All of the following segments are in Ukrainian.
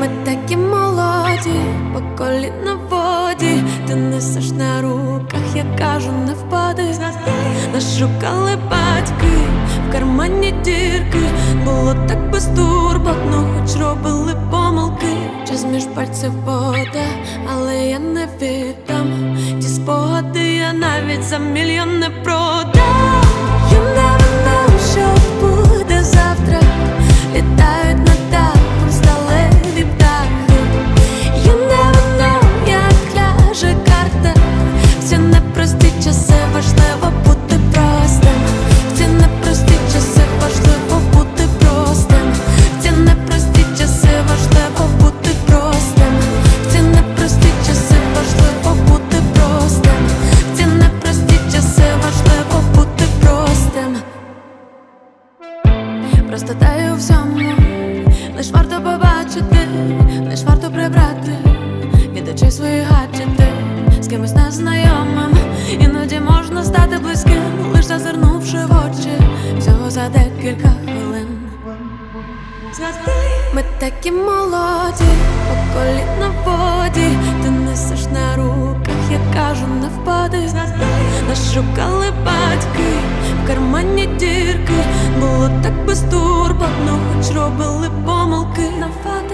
Ми такі молоді, по коліна воді, ти несеш на руках, я кажу, не впади. Нас шукали батьки, в кармані дірки, було так безтурботно, хоч робили помилки. Час між пальців вода, але я не віддам. Ті спогади я навіть за мільйон не продам. Простота у всьому, лиш варто побачити, лиш варто прибрати від очей свої гаджети з кимось незнайомим. Іноді можна стати близьким, лиш зазирнувши в очі всього за декілька хвилин. Ми такі молоді, по коліна в воді, ти несеш на руках, я кажу, не впади. Нас шукали батьки, в кармані дірки, було так безтурботно, хоч робили помилки. на ти,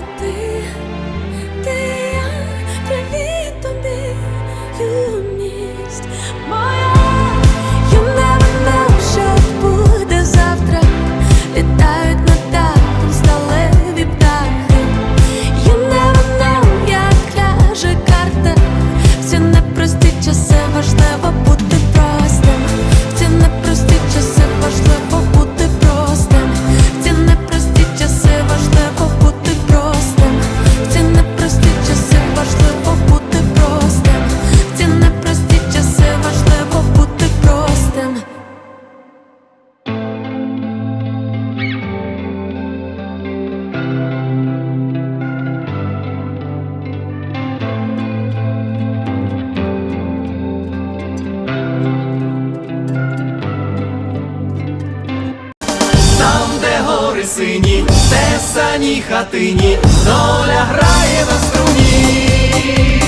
сині, те сані хатині, доля грає на струні,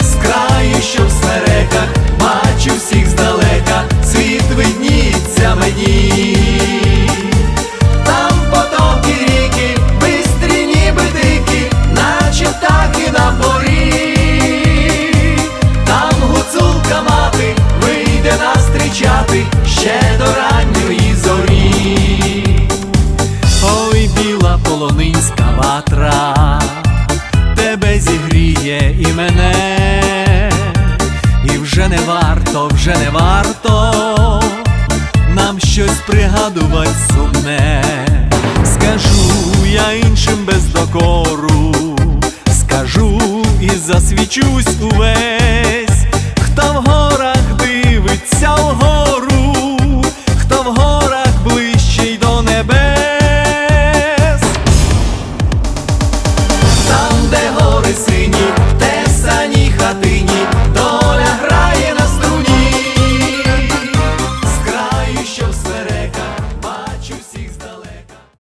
з краю, що в смереках, бачу всіх здалека, світ видніться мені. Там потоки ріки, бистрі ніби дики, наче птахи на порі. Там гуцулка мати вийде нас зустрічати ще до ранньої щось пригадувати сумне. Скажу я іншим без докору, скажу і засвічусь увесь,